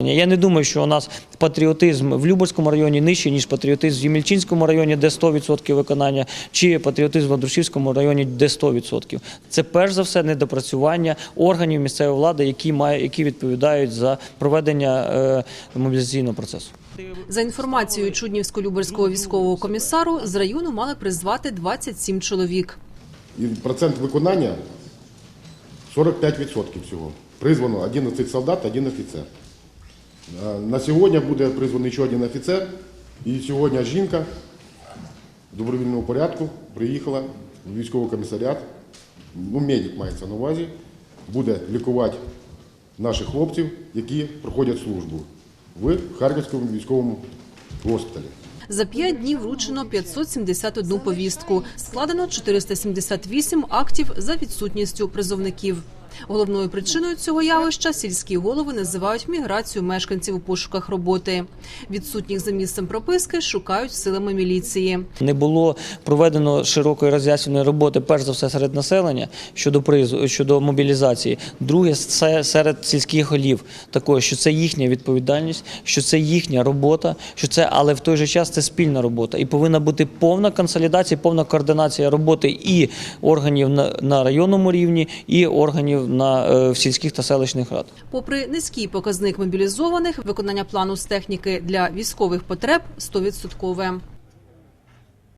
Я не думаю, що у нас патріотизм в Любарському районі нижчий, ніж патріотизм в Ємельчинському районі, де 100% виконання, чи патріотизм в Андрушівському районі, де 100%. Це перш за все недопрацювання органів місцевої влади, які має, які відповідають за проведення е, мобілізаційного процесу. За інформацією Чуднівсько-Люберського військового комісару, з району мали призвати 27 чоловік. І процент виконання 45% всього. Призвано 11 солдат, 1 офіцер. Е, На сьогодні буде призваний ще один офіцер. І сьогодні жінка в добровільному порядку приїхала в військовий комісаріат. Ну, медик мається на увазі, буде лікувати наших хлопців, які проходять службу в Харківському військовому госпіталі. За п'ять днів вручено 571 повістку. Складено 478 актів за відсутністю призовників. Головною причиною цього явища сільські голови називають міграцію мешканців у пошуках роботи. Відсутніх за місцем прописки шукають силами міліції. Не було проведено широкої роз'ясненої роботи, перш за все серед населення щодо призу щодо мобілізації. Друге, це серед сільських голів, також що це їхня відповідальність, що це їхня робота, що це, але в той же час це спільна робота, і повинна бути повна консолідація, повна координація роботи і органів на, районному рівні, і органів на е, в сільських та селищних рад. Попри низький показник мобілізованих, виконання плану з техніки для військових потреб 100%.